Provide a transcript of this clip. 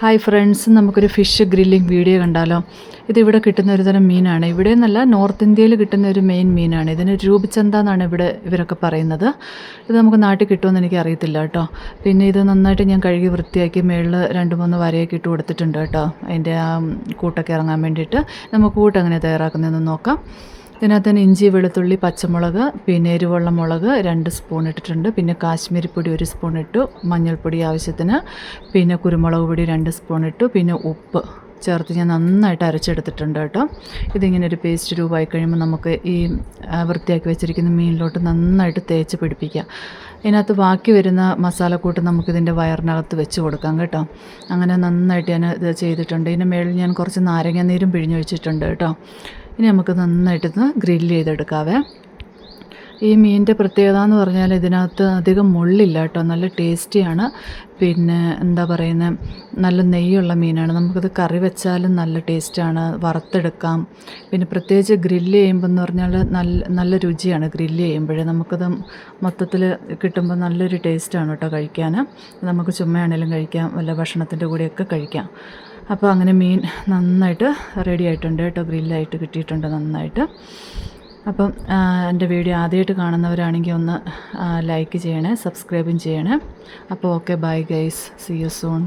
Hi friends നമുക്കൊരു fish grilling video കണ്ടാലോ? ഇതിവിടെ കിട്ടുന്ന ഒരു തരം മീനാണ്. ഇവിടെ നിന്നല്ല നോർത്ത് ഇന്ത്യയിൽ കിട്ടുന്ന ഒരു മെയിൻ മീനാണ്. ഇതിന് രൂപചന്ത എന്നാണ് ഇവിടെ ഇവരൊക്കെ പറയുന്നത്. ഇത് നമുക്ക് നാട്ടിൽ കിട്ടുമെന്ന് എനിക്ക് അറിയത്തില്ല കേട്ടോ. പിന്നെ ഇത് നന്നായിട്ട് ഞാൻ കഴുകി വൃത്തിയാക്കി മേളിൽ രണ്ട് മൂന്ന് വരയൊക്കെ ഇട്ട് കൊടുത്തിട്ടുണ്ട് കേട്ടോ. അതിന്റെ ആ കൂട്ടൊക്കെ ഇറങ്ങാൻ വേണ്ടിയിട്ട്. നമുക്ക് കൂട്ട് അങ്ങനെ തയ്യാറാക്കുന്നതെന്ന് നോക്കാം. ഇതിനകത്ത് തന്നെ ഇഞ്ചി വെളുത്തുള്ളി പച്ചമുളക് പിന്നെ എരിവുള്ള മുളക് രണ്ട് സ്പൂൺ ഇട്ടിട്ടുണ്ട്. പിന്നെ കാശ്മീരി പൊടി ഒരു സ്പൂൺ ഇട്ടു മഞ്ഞൾപ്പൊടി ആവശ്യത്തിന്. പിന്നെ കുരുമുളക് പൊടി രണ്ട് സ്പൂൺ ഇട്ടു പിന്നെ ഉപ്പ് ചേർത്ത് ഞാൻ നന്നായിട്ട് അരച്ചെടുത്തിട്ടുണ്ട് കേട്ടോ. ഇതിങ്ങനെ ഒരു പേസ്റ്റ് രൂപമായി കഴിയുമ്പോൾ നമുക്ക് ഈ വൃത്തിയാക്കി വെച്ചിരിക്കുന്ന മീനിലോട്ട് നന്നായിട്ട് തേച്ച് പിടിപ്പിക്കാം. ഇതിനകത്ത് ബാക്കി വരുന്ന മസാലക്കൂട്ട് നമുക്കിതിന്റെ വയറിനകത്ത് വെച്ച് കൊടുക്കാം കേട്ടോ. അങ്ങനെ നന്നായിട്ട് ഞാൻ ഇത് ചെയ്തിട്ടുണ്ട്. ഇതിന്റെ മേളിൽ ഞാൻ കുറച്ച് നാരങ്ങ നീരും പിഴിഞ്ഞൊഴിച്ചിട്ടുണ്ട് കേട്ടോ. ഇനി നമുക്ക് നന്നായിട്ടൊന്ന് ഗ്രില്ല് ചെയ്തെടുക്കാവേ. ഈ മീനിന്റെ പ്രത്യേകത എന്ന് പറഞ്ഞാൽ ഇതിനകത്ത് അധികം മുള്ളില്ല കേട്ടോ നല്ല ടേസ്റ്റിയാണ് പിന്നെ എന്താ പറയുന്നത് നല്ല നെയ്യുള്ള മീനാണ്. നമുക്കത് കറി വെച്ചാലും നല്ല ടേസ്റ്റാണ് വറുത്തെടുക്കാം. പിന്നെ പ്രത്യേകിച്ച് ഗ്രില്ല് ചെയ്യുമ്പോൾ എന്ന് പറഞ്ഞാൽ നല്ല നല്ല രുചിയാണ് ഗ്രില്ല് ചെയ്യുമ്പോഴേ. നമുക്കത് മൊത്തത്തിൽ കിട്ടുമ്പോൾ നല്ലൊരു ടേസ്റ്റാണ് കേട്ടോ കഴിക്കാൻ. നമുക്ക് ചുമ്മയാണേലും കഴിക്കാം വല്ല ഭക്ഷണത്തിന്റെ കൂടെയൊക്കെ കഴിക്കാം. അപ്പോൾ അങ്ങനെ മീൻ നന്നായിട്ട് റെഡി ആയിട്ടുണ്ട് കേട്ടോ. ഗ്രില്ലായിട്ട് കിട്ടിയിട്ടുണ്ട് നന്നായിട്ട്. അപ്പം എന്റെ വീഡിയോ ആദ്യമായിട്ട് കാണുന്നവരാണെങ്കിൽ ഒന്ന് ലൈക്ക് ചെയ്യണേ സബ്സ്ക്രൈബും ചെയ്യണേ. അപ്പോൾ okay bye guys see you soon